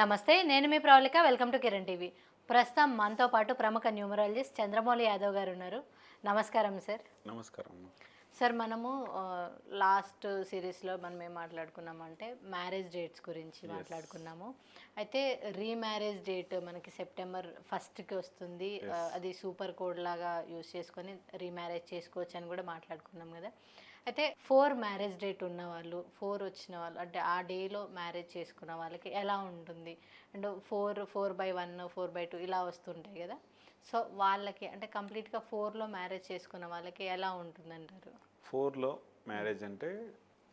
నమస్తే నేను మీ Pravalika. Welcome to Kiran TV. ప్రస్తుతం మనతో పాటు ప్రముఖ న్యూమరాలజిస్ట్ చంద్రమౌళి యాదవ్ గారు ఉన్నారు. నమస్కారం సార్ నమస్కారం సార్ మనము లాస్ట్ సిరీస్లో మనం ఏం మాట్లాడుకున్నామంటే మ్యారేజ్ డేట్స్ గురించి మాట్లాడుకున్నాము. అయితే రీమ్యారేజ్ డేట్ మనకి సెప్టెంబర్ ఫస్ట్కి వస్తుంది. అది సూపర్ కోడ్ లాగా యూస్ చేసుకొని రీమ్యారేజ్ చేసుకోవచ్చు అని కూడా మాట్లాడుకున్నాం కదా. అయితే ఫోర్ మ్యారేజ్ డేట్ ఉన్న వాళ్ళు ఫోర్ వచ్చిన వాళ్ళు అంటే ఆ డేలో మ్యారేజ్ చేసుకున్న వాళ్ళకి ఎలా ఉంటుంది? And four four by one four by two ఇలా వస్తుంటాయి కదా. సో వాళ్ళకి అంటే కంప్లీట్గా ఫోర్లో మ్యారేజ్ చేసుకున్న వాళ్ళకి ఎలా ఉంటుందంటారు? ఫోర్లో మ్యారేజ్ అంటే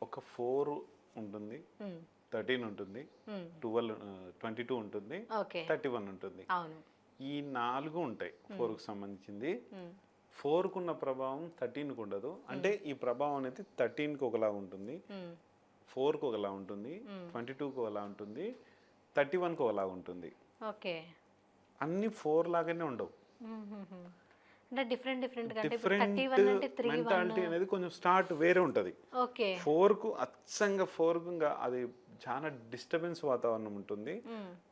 ఒక ఫోర్ ఉంటుంది. థర్టీన్ ఉంటుంది. ట్వెల్వ్ ట్వంటీ టూ ఉంటుంది ఓకే. థర్టీ వన్ ఉంటుంది. అవును. ఈ నాలుగు ఉంటాయి ఫోర్కు సంబంధించింది. మ్మ్. ఫోర్కు ఉన్న ప్రభావం థర్టీన్కి ఉండదు అంటే ఈ ప్రభావం అనేది థర్టీన్కి ఒకలా ఉంటుంది. ఫోర్కి ఒకలా ఉంటుంది. ట్వంటీ టూకి ఒకలా ఉంటుంది. థర్టీ వన్కి ఒకలా ఉంటుంది. ఓకే. అన్ని ఫోర్ లాగానే ఉండవు. అంటే డిఫరెంట్ డిఫరెంట్ డిఫరెంట్ మెంటాలిటీ అనేది కొంచెం స్టార్ట్ వేరే ఉంటుంది. ఫోర్కు అచ్చంగా ఫోర్కు ఇంకా అది చాలా డిస్టర్బెన్స్ వాతావరణం ఉంటుంది.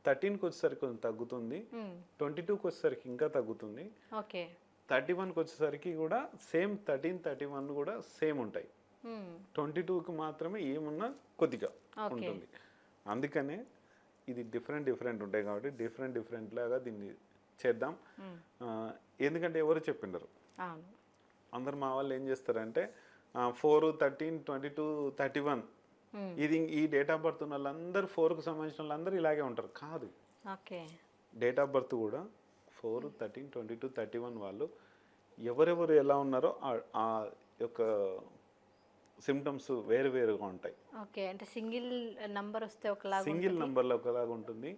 థర్టీన్కి వచ్చేసరికి కొంచెం తగ్గుతుంది. ట్వంటీ టూకి వచ్చేసరికి ఇంకా తగ్గుతుంది. ఓకే. థర్టీ వన్కి వచ్చేసరికి కూడా సేమ్ థర్టీన్ థర్టీ వన్ కూడా సేమ్ ఉంటాయి. ట్వంటీ టూకి మాత్రమే ఏమున్నా కొద్దిగా. ఉంటుంది. అందుకనే ఇది డిఫరెంట్ డిఫరెంట్ ఉంటాయి కాబట్టి డిఫరెంట్ డిఫరెంట్ లాగా దీన్ని చేద్దాం. ఎందుకంటే ఎవరు చెప్పిండరు? అందరు మా వాళ్ళు ఏం చేస్తారంటే four thirteen twenty two thirty one. ఇది ఈ డేట్ ఆఫ్ బర్త్ ఉన్న వాళ్ళందరూ ఫోర్కు సంబంధించిన వాళ్ళందరూ ఇలాగే ఉంటారు. కాదు. ఓకే. డేట్ ఆఫ్ బర్త్ కూడా four thirteen twenty two thirty one వాళ్ళు ఎవరెవరు ఎలా ఉన్నారో ఆ- యొక్క సిమ్టమ్స్ వేరు వేరుగా ఉంటాయి. ఓకే అంటే సింగిల్ నంబర్ వస్తే ఒకలాగా సింగిల్ నంబర్లో ఒకలాగా ఉంటుంది.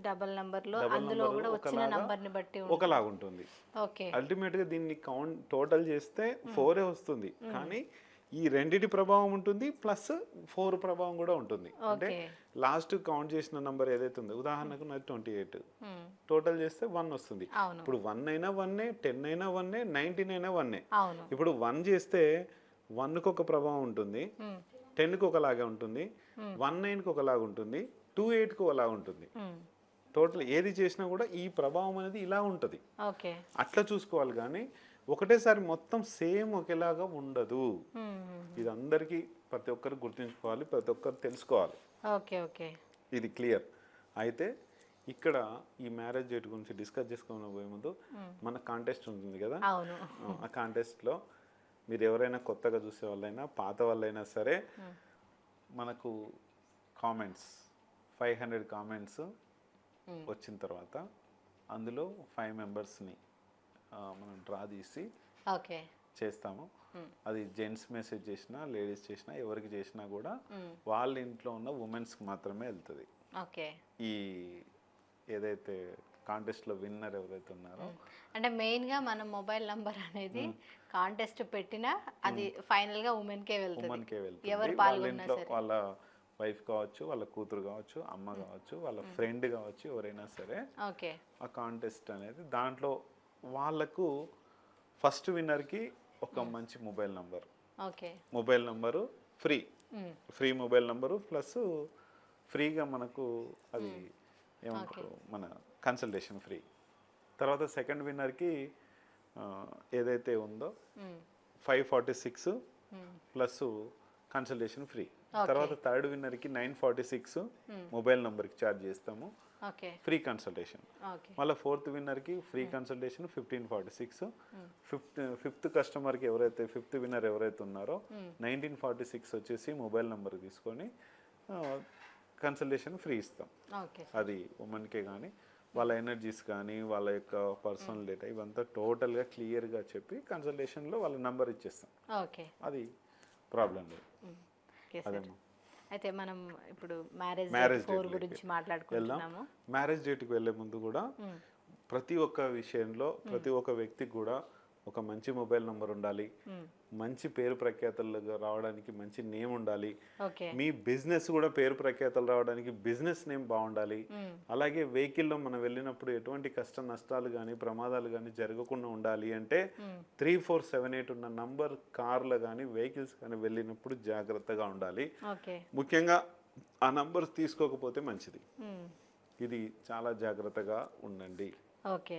డబల్ నంబర్లో అందులో కూడా వచ్చిన నంబర్ని బట్టి ఉంటుంది. ఒకలాగా ఉంటుంది ఓకే. అల్టిమేట్గా దీన్ని కౌంట్ టోటల్ చేస్తే ఫోరే వస్తుంది. కానీ ఈ రెండిటి ప్రభావం ఉంటుంది ప్లస్ ఫోర్ ప్రభావం కూడా ఉంటుంది. అంటే లాస్ట్ కౌంట్ చేసిన నంబర్ ఏదైతే ఉందో ఉదాహరణకు నాది ట్వంటీ ఎయిట్. టోటల్ చేస్తే వన్ వస్తుంది. ఇప్పుడు వన్ అయినా వన్నే టెన్ అయినా వన్నే నైన్టీన్ అయినా వన్నే. ఇప్పుడు వన్ చేస్తే వన్కి ఒక ప్రభావం ఉంటుంది. టెన్కి ఒకలాగా ఉంటుంది వన్ నైన్కి ఒకలాగా ఉంటుంది టూ ఎయిట్కి ఒకలాగా ఉంటుంది. టోటల్ ఏది చేసినా కూడా ఈ ప్రభావం అనేది ఇలా ఉంటుంది. అట్లా చూసుకోవాలి కానీ ఒకటేసారి మొత్తం సేమ్ ఒకేలాగా ఉండదు. ఇది అందరికీ ప్రతి ఒక్కరు గుర్తుంచుకోవాలి ప్రతి ఒక్కరు తెలుసుకోవాలి. Okay okay. ఇది క్లియర్. అయితే ఇక్కడ ఈ మ్యారేజ్ డేట్ గురించి డిస్కస్ చేసుకోవడం పోయే ముందు మన కాంటెస్ట్ ఉంటుంది కదా? ఆ కాంటెస్ట్లో మీరు ఎవరైనా కొత్తగా చూసే వాళ్ళైనా పాత వాళ్ళైనా సరే మనకు కామెంట్స్ ఫైవ్ హండ్రెడ్ కామెంట్స్ వచ్చిన తర్వాత అందులో ఫైవ్ మెంబర్స్ని మనం డ్రా తీసి ఓకే. చేస్తాము. అది జెంట్స్ మెసేజ్ చేసినా లేడీస్ చేసినా ఎవరికి చేసినా కూడా. వాళ్ళ ఇంట్లో ఉన్న ఉమెన్స్కి మాత్రమే వెళ్తుంది. ఓకే. ఈ ఏదైతే కాంటెస్ట్లో విన్నర్ ఎవరైతే ఉన్నారో అంటే మెయిన్గా మన మొబైల్ నంబర్ అనేది కాంటెస్ట్ పెట్టినా అది ఫైనల్గా ఉమెన్కే వెళ్తుంది. ఉమెన్కే వెళ్తుంది. ఎవరు పాల్గొన్నా వాళ్ళ వైఫ్ కావచ్చు వాళ్ళ కూతురు కావచ్చు అమ్మ కావచ్చు వాళ్ళ ఫ్రెండ్ కావచ్చు ఎవరైనా సరే ఓకే. ఆ కాంటెస్ట్ అనేది దాంట్లో వాళ్ళకు ఫస్ట్ విన్నర్కి ఒక మంచి mobile number. Okay. Mobile number free. Hmm. Free mobile number plus ఫ్రీగా మనకు అది ఏమంటారు మన కన్సల్టేషన్ ఫ్రీ. తర్వాత సెకండ్ విన్నర్కి ఏదైతే ఉందో. Five forty six. Plus consultation free. తర్వాత థర్డ్ విన్నర్కి nine forty six Hmm. Mobile నెంబర్కి ఛార్జ్ చేస్తాము. ఫ్రీ కన్సల్టేషన్ మళ్ళీ fourth విన్నర్కి free consultation fifteen forty six fifth fifth కస్టమర్కి ఎవరైతే ఫిఫ్త్ విన్నర్ ఎవరైతే ఉన్నారో నైన్టీన్ ఫార్టీ సిక్స్ వచ్చేసి మొబైల్ నెంబర్ తీసుకొని కన్సల్టేషన్ ఫ్రీ ఇస్తాం. ఓకే. అది ఉమెన్కే కానీ వాళ్ళ ఎనర్జీస్ కానీ వాళ్ళ యొక్క పర్సనల్ డేటా ఇవంతా టోటల్గా క్లియర్గా చెప్పి కన్సల్టేషన్లో వాళ్ళ నెంబర్ ఇచ్చేస్తాం. ఓకే. అది ప్రాబ్లం లేదు. సార్ అదేమ్మా. అయితే మనం ఇప్పుడు మ్యారేజ్ Marriage ఫోర్ గురించి మాట్లాడుకుంటున్నాము. మ్యారేజ్ డేట్కి వెళ్ళే ముందు కూడా ప్రతి ఒక్క విషయంలో ప్రతి ఒక్క వ్యక్తికి కూడా ఒక మంచి మొబైల్ నంబర్ ఉండాలి. మంచి పేరు ప్రఖ్యాతలు రావడానికి మంచి నేమ్ ఉండాలి. మీ బిజినెస్ కూడా పేరు ప్రఖ్యాతలు రావడానికి బిజినెస్ నేమ్ బాగుండాలి. అలాగే వెహికల్లో మనం వెళ్ళినప్పుడు ఎటువంటి కష్ట నష్టాలు కానీ ప్రమాదాలు కానీ జరగకుండా ఉండాలి అంటే త్రీ ఫోర్ సెవెన్ ఎయిట్ ఉన్న నంబర్ కార్లు కానీ వెహికల్స్ కానీ వెళ్ళినప్పుడు జాగ్రత్తగా ఉండాలి. ముఖ్యంగా ఆ నంబర్స్ తీసుకోకపోతే మంచిది. ఇది చాలా జాగ్రత్తగా ఉండండి. ఓకే.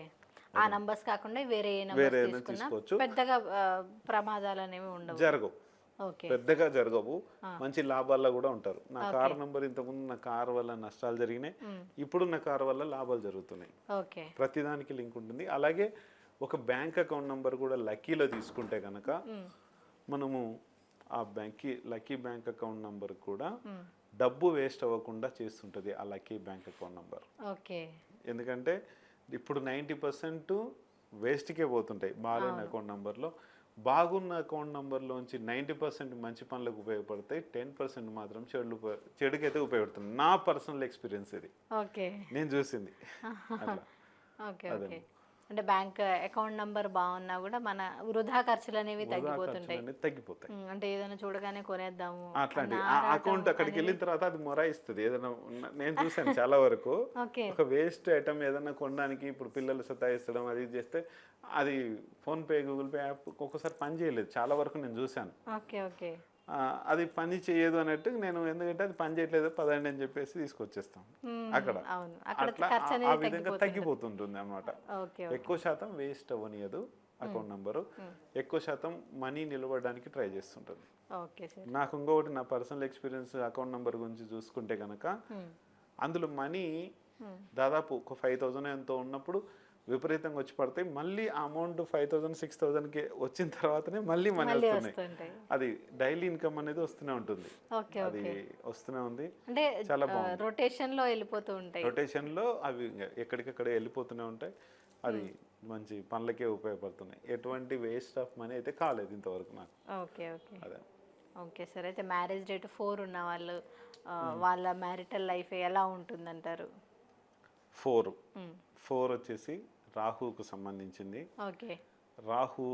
ఆ నంబర్స్ కాకుండా వేరే వేరే తీసుకోవచ్చు. పెద్దగా ప్రమాదాలు అనేవి ఉండవు. జరగవు. పెద్దగా జరగవు. మంచి లాభాల్లో కూడా ఉంటారు. నా కార్ నంబర్ ఇంతకుముందు నా కార్ వల్ల నష్టాలు జరిగినాయి. ఇప్పుడు నా కార్ వల్ల లాభాలు జరుగుతున్నాయి. ఓకే. ప్రతిదానికి లింక్ ఉంటుంది. అలాగే ఒక బ్యాంక్ అకౌంట్ నంబర్ కూడా లక్కీలో తీసుకుంటే కనుక మనము ఆ bank lucky bank account number కూడా డబ్బు వేస్ట్ అవ్వకుండా చేస్తుంటుంది ఆ lucky bank account number. Okay. ఎందుకంటే ఇప్పుడు నైంటీ పర్సెంట్ వేస్ట్కే పోతుంటాయి బాగాలేని అకౌంట్ నంబర్లో. బాగున్న అకౌంట్ నంబర్లోంచి నైంటీ పర్సెంట్ మంచి పనులకు ఉపయోగపడతాయి టెన్ పర్సెంట్ మాత్రం చెడు చెడుకైతే ఉపయోగపడుతుంది. నా పర్సనల్ ఎక్స్పీరియన్స్ ఇది. ఓకే. నేను చూసింది. అట్లా. ఓకే అంటే బ్యాంక్ అకౌంట్ నంబర్ బాగున్నా కూడా మన వృధా ఖర్చులు అనేవి తగ్గిపోతుంటాయి. తగ్గిపోతాయి. అంటే ఏదైనా చూడగానే కొనేద్దాము. అట్లాంటి అకౌంట్ అక్కడికి వెళ్ళిన తర్వాత అది మొరాయిస్తుంది. ఏదైనా నేను చూసాను చాలా వరకు. ఒక వేస్ట్ ఐటమ్ ఏదైనా కొనడానికి ఇప్పుడు పిల్లలు సతాయిస్తడం అది చేస్తే అది phone pay Google Pay app ఒక్కొక్కసారి పని చేయలేదు. చాలా వరకు నేను చూశాను. Okay okay. అది పని చేయదు అన్నట్టు నేను ఎందుకంటే అది పని చేయట్లేదు పదండి అని చెప్పేసి తీసుకొచ్చేస్తాం. అక్కడ. అట్లా ఆ- విధంగా తగ్గిపోతుంటుంది. అనమాట ఎక్కువ శాతం వేస్ట్ అవ్వనియదు అకౌంట్ నంబరు. ఎక్కువ శాతం మనీ నిలబడడానికి ట్రై చేస్తుంటుంది. నాకు ఇంకొకటి నా పర్సనల్ ఎక్స్పీరియన్స్ అకౌంట్ నెంబర్ గురించి చూసుకుంటే కనుక అందులో మనీ దాదాపు ఒక ఫైవ్ థౌజండ్ ఎంతో ఉన్నప్పుడు విపరీతంగా వచ్చి పడతాయి. మళ్ళీ ఆ అమౌంట్ ఫైవ్ థౌజండ్ సిక్స్ థౌజండ్కి వచ్చిన తర్వాతనే మళ్ళీ మనీ వస్తున్నాయి. వస్తుంటాయి. అది డైలీ ఇన్కమ్ అనేది వస్తూనే ఉంటుంది. ఓకే అది వస్తూనే ఉంది. అంటే చాలా బాగుంది. రొటేషన్లో వెళ్ళిపోతూ ఉంటాయి. రొటేషన్లో అవి ఇంకా ఎక్కడికక్కడ వెళ్ళిపోతూనే ఉంటాయి. అది మంచి పనులకే ఉపయోగపడుతున్నాయి. ఎటువంటి వేస్ట్ ఆఫ్ మనీ అయితే కాలేదు ఇంతవరకు నాకు. Okay okay. అదే. ఓకే సార్ అయితే మ్యారేజ్ డేట్ ఫోర్ ఉన్న వాళ్ళు వాళ్ళ మ్యారిటల్ లైఫ్ ఎలా ఉంటుందంటారు? ఫోర్. ఫోర్ వచ్చేసి రాహుకు సంబంధించింది ఓకే రాహు.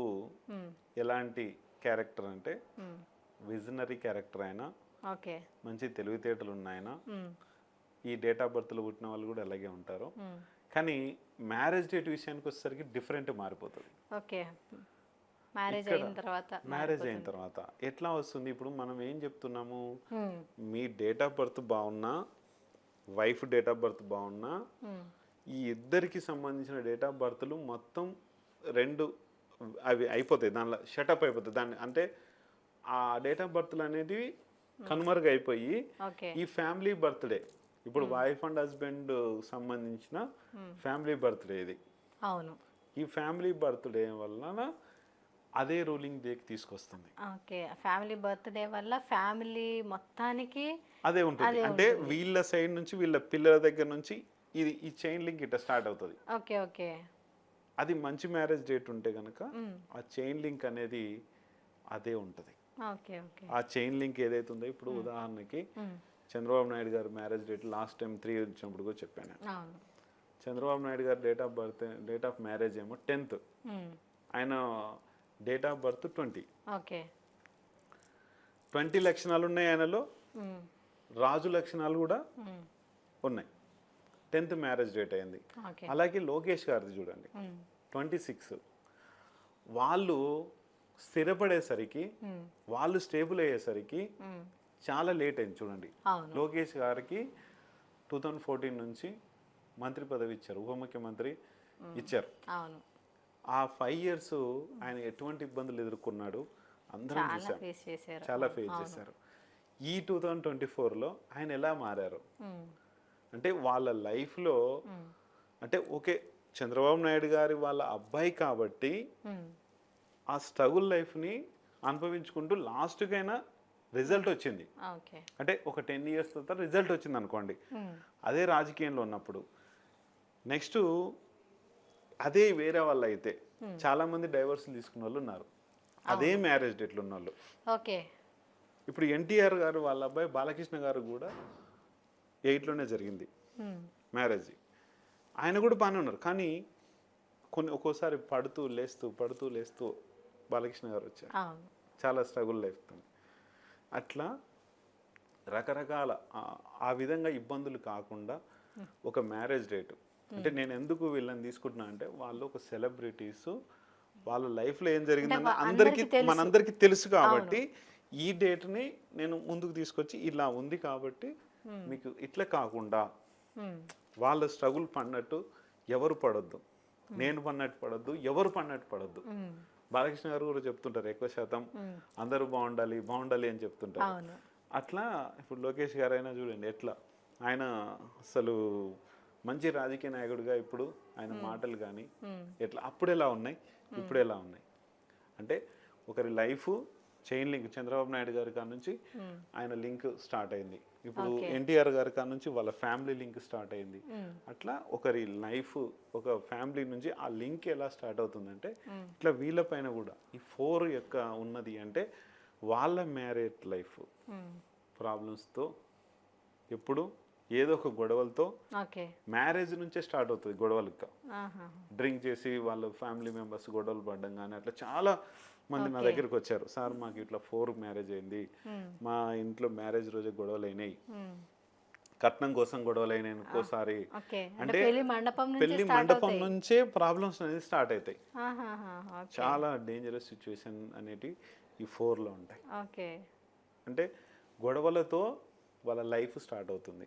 ఎలాంటి క్యారెక్టర్ అంటే. విజనరీ క్యారెక్టర్ అయినా ఓకే మంచి తెలివితేటలు ఉన్నాయన. ఈ డేట్ ఆఫ్ బర్త్లో పుట్టిన వాళ్ళు కూడా అలాగే ఉంటారు. కానీ మ్యారేజ్ డేట్ విషయానికి వచ్చేసరికి డిఫరెంట్ మారిపోతుంది ఓకే మ్యారేజ్ అయిన తర్వాత మ్యారేజ్ అయిన తర్వాత ఎట్లా వస్తుంది ఇప్పుడు మనం ఏం చెప్తున్నాము. మీ డేట్ ఆఫ్ బర్త్ బాగున్నా వైఫ్ డేట్ ఆఫ్ బర్త్ బాగున్నా. ఈ ఇద్దరికి సంబంధించిన డేట్ ఆఫ్ బర్త్లు మొత్తం రెండు అవి అయిపోతాయి. దానిలో షటప్ అయిపోతాయి. దాన్ని అంటే ఆ డేట్ ఆఫ్ బర్త్లు అనేది కనుమరుగు అయిపోయి ఈ ఫ్యామిలీ బర్త్డే ఇప్పుడు వైఫ్ అండ్ హస్బెండ్ సంబంధించిన ఫ్యామిలీ బర్త్డే ఇది. అవును. ఈ ఫ్యామిలీ బర్త్డే వలన అదే రూలింగ్ డేకి తీసుకొస్తుంది. ఓకే. ఫ్యామిలీ బర్త్డే వల్ల ఫ్యామిలీ మొత్తానికి అదే ఉంటుంది. అంటే వీళ్ళ సైడ్ నుంచి వీళ్ళ పిల్లల దగ్గర నుంచి ఇది ఈ చైన్ లింక్ ఇట్లా స్టార్ట్ అవుతుంది. Okay okay. అది మంచి మ్యారేజ్ డేట్ ఉంటే కనుక. ఆ చైన్ లింక్ అనేది అదే ఉంటుంది. Okay okay. ఆ చైన్ లింక్ ఏదైతే ఉందో ఇప్పుడు ఉదాహరణకి. చంద్రబాబు నాయుడు గారు marriage date last time three వచ్చినప్పుడు కూడా చెప్పాను. చంద్రబాబు నాయుడు గారు date of birth date of marriage ఏమో టెన్త్. ఆయన date of birth twenty okay. Twenty లక్షణాలు ఉన్నాయి ఆయనలో. రాజు లక్షణాలు కూడా. ఉన్నాయి. టెన్త్ మ్యారేజ్ డేట్ అయింది. అలాగే లోకేష్ గారిది చూడండి. Twenty six. వాళ్ళు స్థిరపడేసరికి. వాళ్ళు స్టేబుల్ అయ్యేసరికి. చాలా లేట్ అయింది చూడండి. లోకేష్ గారికి టూ థౌజండ్ ఫోర్టీన్ నుంచి మంత్రి పదవి ఇచ్చారు ఉప ముఖ్యమంత్రి ఇచ్చారు. ఆ ఫైవ్ ఇయర్స్ ఆయన ఎటువంటి ఇబ్బందులు ఎదుర్కొన్నాడు అందరం చాలా చూసాం. ఫేస్ చేశారు. చాలా ఫేస్ చేశారు. ఈ టూ థౌజండ్ ట్వంటీ ఫోర్లో ఆయన ఎలా మారారు. అంటే వాళ్ళ లైఫ్లో. అంటే ఓకే చంద్రబాబు నాయుడు గారి వాళ్ళ అబ్బాయి కాబట్టి. ఆ స్ట్రగుల్ లైఫ్ని అనుభవించుకుంటూ లాస్ట్కైనా రిజల్ట్ వచ్చింది. అంటే ఒక టెన్ ఇయర్స్ తర్వాత రిజల్ట్ వచ్చింది అనుకోండి. అదే రాజకీయంలో ఉన్నప్పుడు. నెక్స్ట్ అదే వేరే వాళ్ళు అయితే చాలామంది డైవర్స్ తీసుకున్న వాళ్ళు ఉన్నారు. అదే మ్యారేజ్ డేట్లు ఉన్న వాళ్ళు ఓకే. ఇప్పుడు ఎన్టీఆర్ గారు వాళ్ళ అబ్బాయి బాలకృష్ణ గారు కూడా ఎయిట్లోనే జరిగింది. మ్యారేజ్. ఆయన కూడా బాగానే ఉన్నారు. కానీ కొన్ని ఒక్కోసారి పడుతూ లేస్తూ పడుతూ లేస్తూ బాలకృష్ణ గారు వచ్చారు. చాలా స్ట్రగుల్ లైఫ్ అట్లా రకరకాల ఆ- విధంగా ఇబ్బందులు కాకుండా ఒక మ్యారేజ్ డేట్. అంటే నేను ఎందుకు వీళ్ళని తీసుకుంటున్నా అంటే వాళ్ళు ఒక సెలబ్రిటీస్ వాళ్ళ లైఫ్లో ఏం జరిగిందని వా- అందరికీ. మనందరికీ తెలుసు కాబట్టి ఈ డేట్ని నేను ముందుకు తీసుకొచ్చి ఇలా ఉంది కాబట్టి మీకు ఇట్లా కాకుండా మ్మ్. వాళ్ళ స్ట్రగుల్ పడినట్టు ఎవరు పడొద్దు. నేను పడినట్టు పడొద్దు ఎవరు పడినట్టు పడొద్దు. బాలకృష్ణ గారు కూడా చెప్తుంటారు ఎక్కువ శాతం. అందరూ బాగుండాలి బాగుండాలి అని చెప్తుంటారు. అట్లా ఇప్పుడు లోకేష్ గారు అయినా చూడండి ఎట్లా ఆయన అసలు మంచి రాజకీయ నాయకుడిగా ఇప్పుడు ఆయన మాటలు కానీ ఎట్లా అప్పుడు ఎలా ఉన్నాయి ఇప్పుడు ఎలా ఉన్నాయి? అంటే ఒకరి life chain link Chandrababu Naidu గారి కాడ నుంచి ఆయన లింక్ స్టార్ట్ అయింది. ఇప్పుడు. ఎన్టీఆర్ గారి కాడ నుంచి వాళ్ళ ఫ్యామిలీ లింక్ స్టార్ట్ అయింది. అట్లా ఒకరి లైఫ్ ఒక ఫ్యామిలీ నుంచి ఆ లింక్ ఎలా స్టార్ట్ అవుతుందంటే ఇట్లా వీళ్ళపైన కూడా ఈ ఫోర్ యొక్క ఉన్నది అంటే వాళ్ళ మ్యారేజ్ లైఫ్ ప్రాబ్లమ్స్తో ఎప్పుడు ఏదో ఒక గొడవలతో మ్యారేజ్ నుంచే స్టార్ట్ అవుతుంది గొడవలు డ్రింక్ చేసి వాళ్ళ ఫ్యామిలీ మెంబర్స్ గొడవలు పడడం కానీ అట్లా చాలా మంది నా దగ్గరికి వచ్చారు సార్ మాకు ఇట్లా ఫోర్ మ్యారేజ్ అయింది. మా. ఇంట్లో మ్యారేజ్ రోజు గొడవలు అయినాయి కట్నం కోసం గొడవలు అయినాయి ఇంకోసారి. అంటే పెళ్ళి మండపం నుంచి ప్రాబ్లమ్స్ అనేది స్టార్ట్ అవుతాయి. చాలా డేంజరస్ సిచ్యువేషన్ అనేటివి ఈ ఫోర్లో ఉంటాయి. ఓకే. అంటే గొడవలతో వాళ్ళ లైఫ్ స్టార్ట్ అవుతుంది.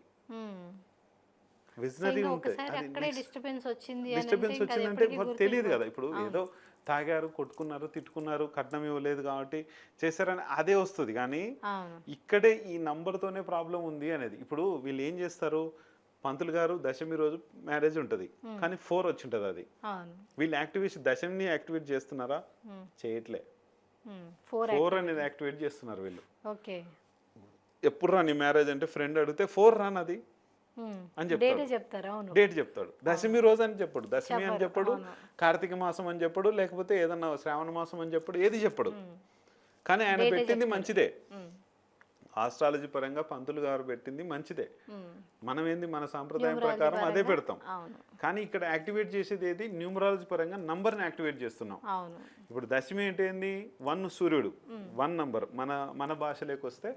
విజనరీ అక్కడే డిస్టర్బెన్స్ వచ్చిందంటే తెలియదు కదా. ఇప్పుడు ఏదో తాగారు కొట్టుకున్నారు తిట్టుకున్నారు కట్నం ఇవ్వలేదు కాబట్టి చేశారని అదే వస్తుంది. కానీ ఇక్కడే ఈ నంబర్తోనే ప్రాబ్లం ఉంది అనేది. ఇప్పుడు వీళ్ళు ఏం చేస్తారు? పంతులు గారు దశమి రోజు మ్యారేజ్ ఉంటుంది. కానీ ఫోర్ వచ్చి ఉంటుంది అది. వీళ్ళు యాక్టివేషన్ దశమిని యాక్టివేట్ చేస్తున్నారా. చేయట్లే. ఫోర్ అనేది యాక్టివేట్ చేస్తున్నారు వీళ్ళు. ఎప్పుడు రా నీ మ్యారేజ్ అంటే ఫ్రెండ్ అడిగితే ఫోర్ రాన్ అది అని చెప్తాడు. డేటే చెప్తారు అవును. డేట్ చెప్తాడు. దశమి రోజు అని చెప్పడు దశమి అని చెప్పడు. కార్తీక మాసం అని చెప్పడు లేకపోతే ఏదన్నా శ్రావణ మాసం అని చెప్పడు ఏది చెప్పడు. కానీ ఆయన పెట్టింది మంచిదే. ఆస్ట్రాలజీ పరంగా పంతులు గారు పెట్టింది మంచిదే. మనం ఏంది మన సాంప్రదాయం ప్రకారం అదే పెడతాం. కానీ ఇక్కడ యాక్టివేట్ చేసేది ఏది? న్యూమరాలజీ పరంగా నంబర్ని యాక్టివేట్ చేస్తున్నాం. ఇప్పుడు దశమి అంటే ఏంది? వన్ సూర్యుడు. వన్ నంబర్ మన మన భాషలోకి వస్తే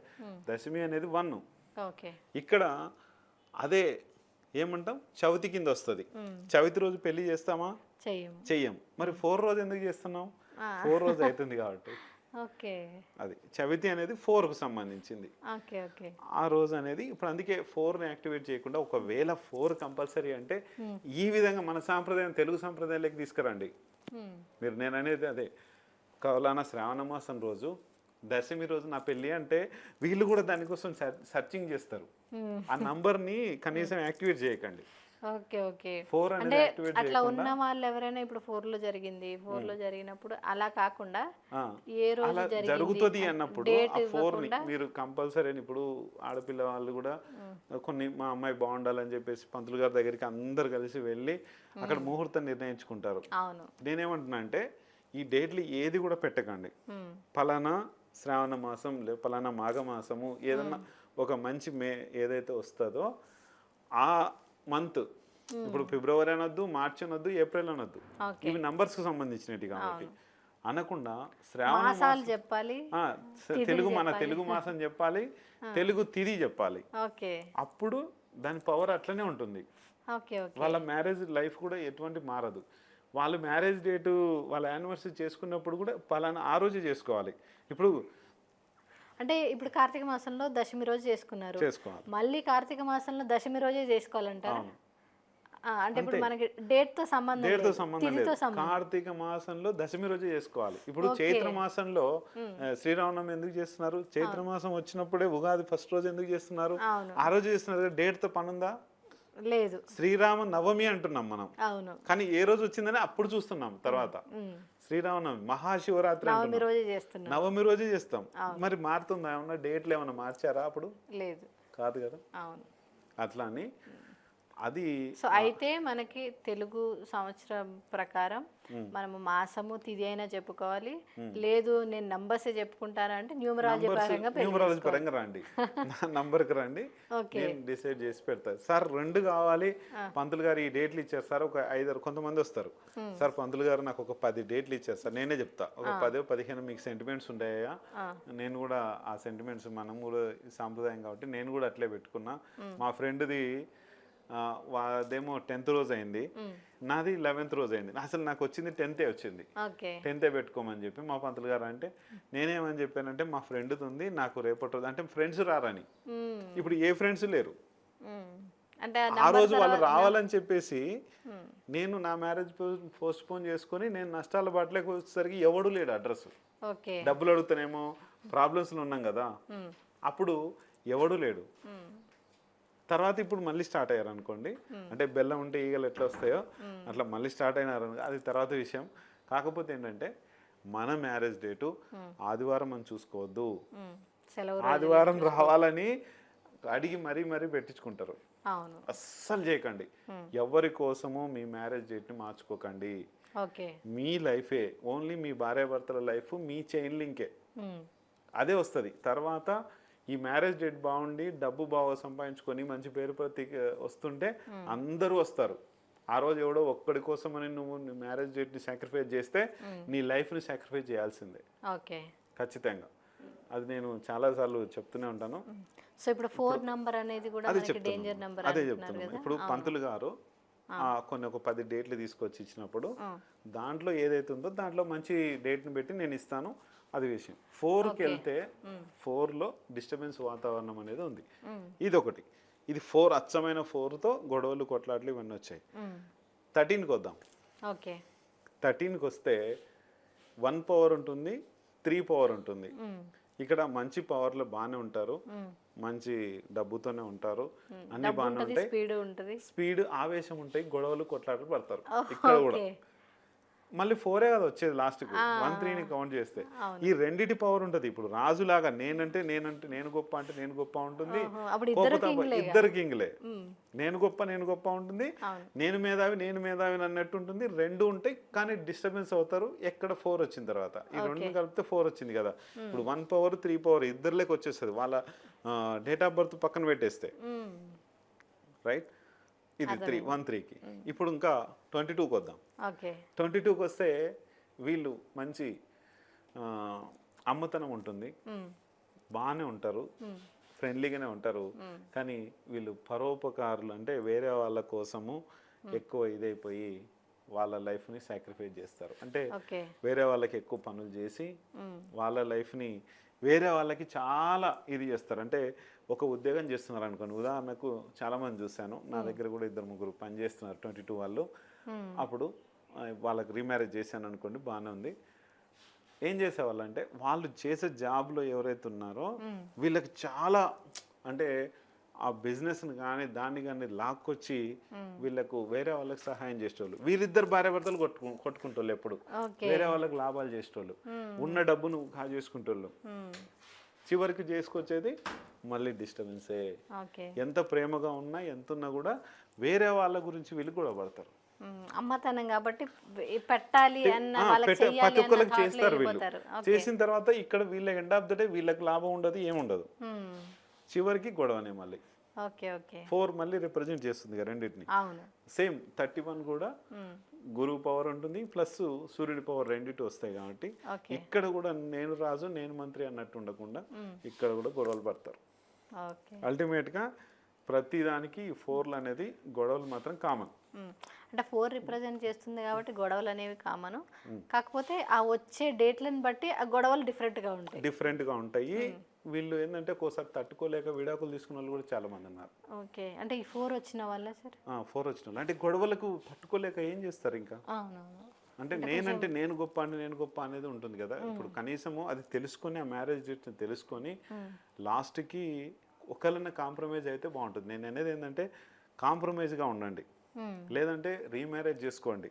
దశమి అనేది వన్ ఇక్కడ అదే ఏమంటాం? చవితి కింద వస్తుంది. చవితి రోజు పెళ్ళి చేస్తామా? చెయ్యం. మరి ఫోర్ రోజు ఎందుకు చేస్తున్నాం. ఫోర్ రోజు అవుతుంది కాబట్టి. ఓకే. అది చవితి అనేది ఫోర్కు సంబంధించింది. Okay okay. ఆ రోజు అనేది ఇప్పుడు అందుకే ఫోర్ని యాక్టివేట్ చేయకుండా ఒకవేళ ఫోర్ కంపల్సరీ అంటే ఈ విధంగా మన సాంప్రదాయం తెలుగు సాంప్రదాయాలకి తీసుకురండి. మీరు నేను అనేది అదే కౌలానా శ్రావణ మాసం రోజు దశమి రోజు నా పెళ్ళి అంటే వీళ్ళు కూడా దానికోసం సర్చింగ్ చేస్తారు. ఉమ్, ఆ నంబర్ని కనీసం యాక్టివేట్ చేయకండి. Okay okay. ఫోర్ అంటే అట్లా ఉన్న వాళ్ళు ఎవరైనా ఇప్పుడు ఫోర్లో జరిగింది. ఫోర్లో జరిగినప్పుడు అలా కాకుండా ఏ రోజు జరుగుతుంది అన్నప్పుడు ఫోర్ని మీరు కంపల్సరీ అని ఇప్పుడు ఆడపిల్ల వాళ్ళు కూడా కొన్ని మా అమ్మాయి బాగుండాలని చెప్పేసి పంతులు గారి దగ్గరికి అందరు కలిసి వెళ్ళి అక్కడ ముహూర్తం నిర్ణయించుకుంటారు. అవును. నేనేమంటున్నా అంటే ఈ డేట్లు ఏది కూడా పెట్టకండి. ఫలానా శ్రావణ మాసం లే ఫలానా మాఘ మాసము ఏదన్నా ఒక మంచి మే ఏదైతే వస్తుందో ఆ మంత్ ఇప్పుడు ఫిబ్రవరి అనొద్దు మార్చి అనొద్దు ఏప్రిల్ అనొద్దు. ఇవి నంబర్స్కి సంబంధించినవి కాబట్టి. అనకుండా శ్రావణ చెప్పాలి తెలుగు మన తెలుగు మాసం చెప్పాలి తెలుగు తిది చెప్పాలి. అప్పుడు దాని పవర్ అట్లనే ఉంటుంది. వాళ్ళ మ్యారేజ్ లైఫ్ కూడా ఎటువంటి మారదు. వాళ్ళు మ్యారేజ్ డేటు వాళ్ళ యానివర్సరీ చేసుకున్నప్పుడు కూడా పలానా ఆ రోజే చేసుకోవాలి. ఇప్పుడు అంటే ఇప్పుడు కార్తీక మాసంలో దశమి రోజు చేసుకున్నారు. చేసుకోవాలి. మళ్ళీ కార్తీక మాసంలో దశమి రోజే చేసుకోవాలంటారా? అంటే ఇప్పుడు మనకి డేట్తో సంబంధం లేదు. కార్తీక మాసంలో దశమి రోజే చేసుకోవాలి. ఇప్పుడు చైత్ర మాసంలో శ్రీరామనవమి ఎందుకు చేస్తున్నారు? చైత్ర మాసం వచ్చినప్పుడే ఉగాది ఫస్ట్ రోజు ఎందుకు చేస్తున్నారు? ఆ రోజు చేస్తున్నారు డేట్తో పనుందా? లేదు. శ్రీరామ నవమి అంటున్నాం మనం. అవును. కానీ ఏ రోజు వచ్చిందని అప్పుడు చూస్తున్నాం తర్వాత. శ్రీరామనవమి మహాశివరాత్రి నవమి రోజు చేస్తున్నా. నవమి రోజే చేస్తాం. మరి మారుతుందా? ఏమన్నా డేట్లు ఏమన్నా మార్చారా అప్పుడు? లేదు. కాదు కదా? అవును. అట్లా అని అది సో అయితే మనకి తెలుగు సంవత్సరం ప్రకారం మనము మాసము తిథి అయినా చెప్పుకోవాలి. లేదు నేను నంబర్స్ చెప్పుకుంటారా అంటే న్యూమరాలజీ పరంగా న్యూమరాలజీ పరంగా రండి. నంబర్కి రండి. నేను డిసైడ్ చేసి పెడతాను సార్ రెండు కావాలి. పంతులు గారు ఈ డేట్లు ఇచ్చారు. సార్ ఒక ఐదారు కొంతమంది వస్తారు. సార్ పంతులు గారు నాకు ఒక పది డేట్లు ఇచ్చారు. సార్ నేనే చెప్తా. ఒక పదో పదిహేను మీకు సెంటిమెంట్స్ ఉంటాయా. నేను కూడా ఆ సెంటిమెంట్స్ మనం కూడా సాంప్రదాయం కాబట్టి నేను కూడా అట్లే పెట్టుకున్నా. మా ఫ్రెండ్ది వాదేమో టెన్త్ రోజు అయింది. నాది లెవెన్త్ రోజు అయింది. అసలు నాకు వచ్చింది టెన్తే వచ్చింది. టెన్తే పెట్టుకోమని చెప్పి మా పంతులు గారు అంటే నేనేమని చెప్పానంటే మా ఫ్రెండ్ ఉంది నాకు రేపటి రోజు అంటే ఫ్రెండ్స్ రారని. ఇప్పుడు ఏ ఫ్రెండ్స్ లేరు. ఆ రోజు వాళ్ళు రావాలని చెప్పేసి. నేను నా మ్యారేజ్ పోస్ట్ పోన్ చేసుకొని నేను నష్టాల బాటలోకి వచ్చేసరికి ఎవడు లేడు అడ్రస్ డబ్బులు అడుగుతానేమో ప్రాబ్లమ్స్లో ఉన్నాం కదా. అప్పుడు ఎవడు లేడు. తర్వాత ఇప్పుడు మళ్ళీ స్టార్ట్ అయ్యారు అనుకోండి అంటే బెల్లం ఉంటే ఈగలు ఎట్లా వస్తాయో అట్లా మళ్ళీ స్టార్ట్ అయినారు. అది తర్వాత విషయం. కాకపోతే ఏంటంటే మన మ్యారేజ్ డేటు ఆదివారం మనం చూసుకోవద్దు. ఆదివారం రావాలని అడిగి మరీ మరీ పెట్టించుకుంటారు. అస్సలు చేయకండి. ఎవరి కోసము మీ మ్యారేజ్ డేట్ని మార్చుకోకండి. ఓకే. మీ లైఫే ఓన్లీ మీ భార్యాభర్తల లైఫ్ మీ చైన్ లింకే. అదే వస్తుంది. తర్వాత ఈ మ్యారేజ్ డేట్ బాగుండి డబ్బు బాగా సంపాదించుకొని మంచి పేరు ప్రతి వస్తుంటే అందరూ వస్తారు. ఆ రోజు ఎవడో ఒక్కడి కోసమని నువ్వు నీ మ్యారేజ్ డేట్ని సాక్రిఫైస్ చేస్తే నీ లైఫ్ని సాక్రిఫైస్ చేయాల్సిందే. ఓకే. ఖచ్చితంగా. అది నేను చాలాసార్లు చెప్తూనే ఉంటాను. సో ఇప్పుడు ఫోర్ నంబర్ అనేది కూడా డేంజర్ నంబర్ అదే చెప్తున్నాను. ఇప్పుడు పంతులు గారు కొన్ని ఒక పది డేట్లు తీసుకొచ్చి ఇచ్చినప్పుడు దాంట్లో ఏదైతే ఉందో దాంట్లో మంచి డేట్ని పెట్టి నేను ఇస్తాను. అది విషయం. ఫోర్కి వెళ్తే ఫోర్లో డిస్టర్బెన్స్ వాతావరణం అనేది ఉంది. ఇది ఒకటి ఇది ఫోర్ అచ్చమైన ఫోర్తో గొడవలు కొట్లాట్లు ఇవన్నీ వచ్చాయి. థర్టీన్కి వద్దాం ఓకే. థర్టీన్కి వస్తే వన్ పవర్ ఉంటుంది త్రీ పవర్ ఉంటుంది. ఇక్కడ మంచి పవర్లో బాగానే ఉంటారు. మంచి డబ్బుతోనే ఉంటారు. అన్ని బాగానే ఉంటాయి. స్పీడ్ ఆవేశం ఉంటాయి గొడవలు కొట్లాటలు పడతారు. ఇక్కడ కూడా. మళ్ళీ ఫోరే కదా వచ్చేది లాస్ట్కు. వన్ త్రీని కౌంట్ చేస్తే. ఈ రెండిటి పవర్ ఉంటది. ఇప్పుడు రాజులాగా నేనంటే నేనంటే నేను గొప్ప అంటే నేను గొప్ప ఉంటుంది. ఇద్దరు కింగ్లే. నేను గొప్ప నేను గొప్ప ఉంటుంది. నేను మేధావి నేను మేధావి అన్నట్టు ఉంటుంది. రెండు ఉంటాయి కానీ డిస్టర్బెన్స్ అవుతారు. ఎక్కడ ఫోర్ వచ్చిన తర్వాత. ఈ రెండు కలిపితే ఫోర్ వచ్చింది కదా. ఇప్పుడు వన్ పవర్ త్రీ పవర్ ఇద్దరులోకి వచ్చేస్తుంది. వాళ్ళ డేట్ ఆఫ్ బర్త్ పక్కన పెట్టేస్తే. రైట్ ఇది త్రీ వన్ త్రీకి ఇప్పుడు ఇంకా ట్వంటీ టూకి వద్దాం ట్వంటీ టూకి వస్తే వీళ్ళు మంచి అమ్మతనం ఉంటుంది. బాగానే ఉంటారు. ఫ్రెండ్లీగానే ఉంటారు. కానీ వీళ్ళు పరోపకారులు అంటే వేరే వాళ్ళ కోసము ఎక్కువ ఇదైపోయి వాళ్ళ లైఫ్ని సాక్రిఫైస్ చేస్తారు. అంటే వేరే వాళ్ళకి ఎక్కువ పనులు చేసి. వాళ్ళ లైఫ్ని వేరే వాళ్ళకి చాలా ఇది చేస్తారు. అంటే ఒక ఉద్యోగం చేస్తున్నారు అనుకోండి ఉదాహరణకు చాలామంది చూశాను. నా దగ్గర కూడా ఇద్దరు ముగ్గురు పని చేస్తున్నారు. ట్వంటీ టూ వాళ్ళు. అప్పుడు వాళ్ళకి రీమ్యారేజ్ చేశాను అనుకోండి. బాగానే ఉంది. ఏం చేసేవాళ్ళు అంటే వాళ్ళు చేసే జాబ్లో ఎవరైతే ఉన్నారో వీళ్ళకి చాలా అంటే ఆ బిజినెస్ని కానీ దాన్ని కానీ లాక్కొచ్చి వీళ్ళకు వేరే వాళ్ళకి సహాయం చేసేవాళ్ళు వీళ్ళిద్దరు భార్య భర్తలు కొట్టుకు కొట్టుకుంటోళ్ళు ఎప్పుడు. వేరే వాళ్ళకి లాభాలు చేసేటోళ్ళు. ఉన్న డబ్బును కాజేసుకుంటోళ్ళు మ్మ్. చివరికి చేసుకొచ్చేది మళ్ళీ డిస్టర్బెన్సే. ఎంత ప్రేమగా ఉన్నా ఎంత ఉన్నా కూడా వేరే వాళ్ళ గురించి వీళ్ళు కూడా పడతారు మ్మ్. అమ్మతనం కాబట్టి పెట్టాలి అన్న ప్రతి ఒక్కరికి చేస్తారు వీళ్ళు. చేసిన తర్వాత ఇక్కడ వీళ్ళ ఎండ్ ఆఫ్ ద డే వీళ్ళకి లాభం ఉండదు ఏముండదు. చివరికి గొడవనే మళ్ళీ. ఫోర్ మళ్ళీ రిప్రజెంట్ చేస్తుంది రెండింటిని. సేమ్ థర్టీ వన్ కూడా. గురువు పవర్ ఉంటుంది ప్లస్ సూర్యుడి పవర్ రెండిటి వస్తాయి కాబట్టి ఇక్కడ కూడా నేను రాజు నేను మంత్రి అన్నట్టు ఉండకుండా ఇక్కడ కూడా గొడవలు పడతారు. ఓకే. అల్టిమేట్గా ప్రతి దానికి ఫోర్లు అనేది గొడవలు మాత్రం కామన్. అంటే ఫోర్ రిప్రజెంట్ చేస్తుంది కాబట్టి గొడవలు అనేవి కామను కాకపోతే ఆ వచ్చే డేట్లను బట్టి ఆ గొడవలు డిఫరెంట్గా ఉంటాయి. డిఫరెంట్గా ఉంటాయి. వీళ్ళు ఏంటంటే ఒక్కోసారి తట్టుకోలేక విడాకులు తీసుకున్న వాళ్ళు కూడా చాలా మంది ఉన్నారు. ఓకే. అంటే ఈ ఫోర్ వచ్చిన వల్ల సార్? ఫోర్ వచ్చిన వాళ్ళు. అంటే గొడవలకు తట్టుకోలేక ఏం చేస్తారు ఇంకా? అంటే నేనంటే నేను గొప్ప అంటే నేను గొప్ప అనేది ఉంటుంది కదా. ఇప్పుడు కనీసము అది తెలుసుకొని ఆ మ్యారేజ్ డేట్ తెలుసుకొని లాస్ట్కి ఒకళ్ళని కాంప్రమైజ్ అయితే బాగుంటుంది. నేను అనేది ఏంటంటే కాంప్రమైజ్గా ఉండండి. లేదంటే రీమ్యారేజ్ చేసుకోండి.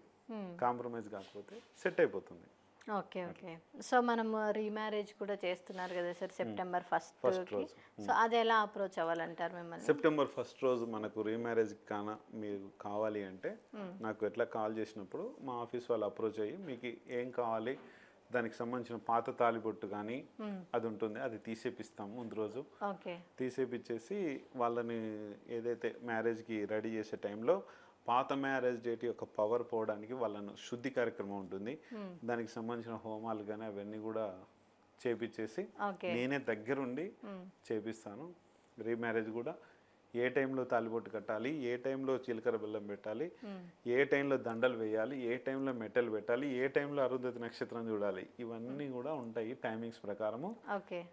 కాంప్రమైజ్ కాకపోతే సెట్ అయిపోతుంది. Okay okay. సో మనం రీమ్యారేజ్ కూడా చేస్తున్నారు కదా సార్ సెప్టెంబర్ ఫస్ట్ First రోజు. సో అది ఎలా అప్రోచ్ అవ్వాలంటారు మిమ్మల్ని? సెప్టెంబర్ ఫస్ట్ రోజు మనకు రీమ్యారేజ్ కాన మీరు కావాలి అంటే నాకు ఎట్లా కాల్ చేసినప్పుడు మా ఆఫీస్ వాళ్ళు అప్రోచ్ అయ్యి మీకు ఏం కావాలి దానికి సంబంధించిన పాత తాలిబొట్టు కానీ అది ఉంటుంది అది తీసేపిస్తాము ముందు రోజు. ఓకే. తీసేపిచ్చేసి వాళ్ళని ఏదైతే మ్యారేజ్కి రెడీ చేసే టైంలో పాత మ్యారేజ్ డేట్ యొక్క పవర్ పోవడానికి వాళ్ళను శుద్ధి కార్యక్రమం ఉంటుంది. దానికి సంబంధించిన హోమాలు కానీ అవన్నీ కూడా చేపించేసి నేనే దగ్గరుండి చేపిస్తాను. రీమ్యారేజ్ కూడా. ఏ టైంలో తాలిబొట్టు కట్టాలి ఏ టైంలో జీలకర్ర బెల్లం పెట్టాలి ఏ టైంలో దండలు వేయాలి ఏ టైంలో మెటల్ పెట్టాలి ఏ టైంలో అరుంధతి నక్షత్రం చూడాలి. ఇవన్నీ కూడా ఉంటాయి టైమింగ్స్ ప్రకారము.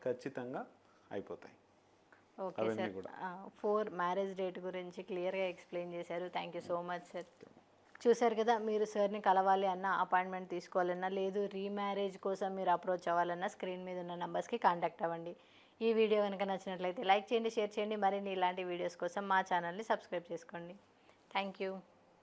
ఖచ్చితంగా అయిపోతాయి. Okay sir. Four marriage date గురించి క్లియర్గా ఎక్స్ప్లెయిన్ చేశారు. Thank you so much sir చూశారు కదా మీరు సార్ని కలవాలి అన్న అపాయింట్మెంట్ తీసుకోవాలన్నా లేదు రీమ్యారేజ్ కోసం మీరు అప్రోచ్ అవ్వాలన్నా స్క్రీన్ మీద ఉన్న నెంబర్స్కి కాంటాక్ట్ అవ్వండి. ఈ వీడియో కనుక నచ్చినట్లయితే లైక్ చేయండి షేర్ చేయండి. మరిన్ని ఇలాంటి వీడియోస్ కోసం మా ఛానల్ని సబ్స్క్రైబ్ చేసుకోండి. Thank you